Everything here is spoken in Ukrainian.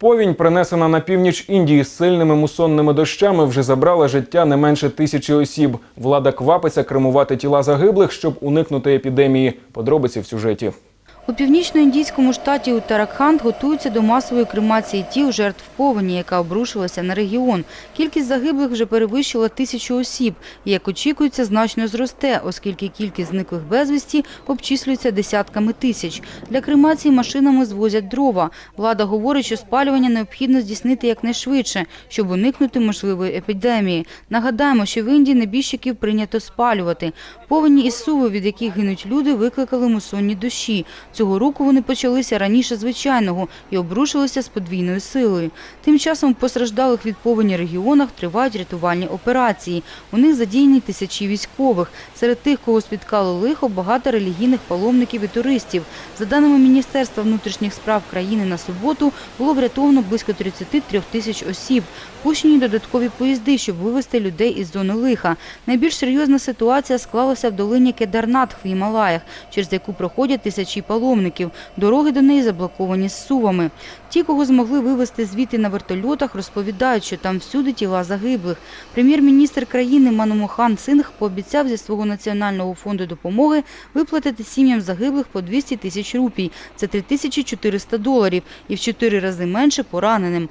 Повінь, принесена на північ Індії з сильними мусонними дощами, вже забрала життя не менше тисячі осіб. Влада квапиться кремувати тіла загиблих, щоб уникнути епідемії. Подробиці в сюжеті. У північно-індійському штаті Уттаракханд готуються до масової кремації тіл жертв повені, яка обрушилася на регіон. Кількість загиблих вже перевищила тисячу осіб як очікується, значно зросте, оскільки кількість зниклих безвісті обчислюється десятками тисяч. Для кремації машинами звозять дрова. Влада говорить, що спалювання необхідно здійснити якнайшвидше, щоб уникнути можливої епідемії. Нагадаємо, що в Індії небіжчиків прийнято спалювати. Повені і суви, від яких гинуть люди, викликали мусонні дощі. Цього року вони почалися раніше звичайного і обрушилися з подвійною силою. Тим часом в постраждалих від повені регіонах тривають рятувальні операції. У них задіяні тисячі військових. Серед тих, кого спіткало лихо, багато релігійних паломників і туристів. За даними Міністерства внутрішніх справ країни на суботу було врятовано близько 33 тисяч осіб. Пущені додаткові поїзди, щоб вивезти людей із зони лиха. Найбільш серйозна ситуація склалася в долині Кедарнатх в Гімалаях, через яку проходять тисячі паломників. Дороги до неї заблоковані сувами. Ті, кого змогли вивезти звідти на вертольотах, розповідають, що там всюди тіла загиблих. Прем'єр-міністр країни Манумохан Сингх пообіцяв зі свого національного фонду допомоги виплатити сім'ям загиблих по 200 тисяч рупій. Це 3400 доларів і в чотири рази менше пораненим.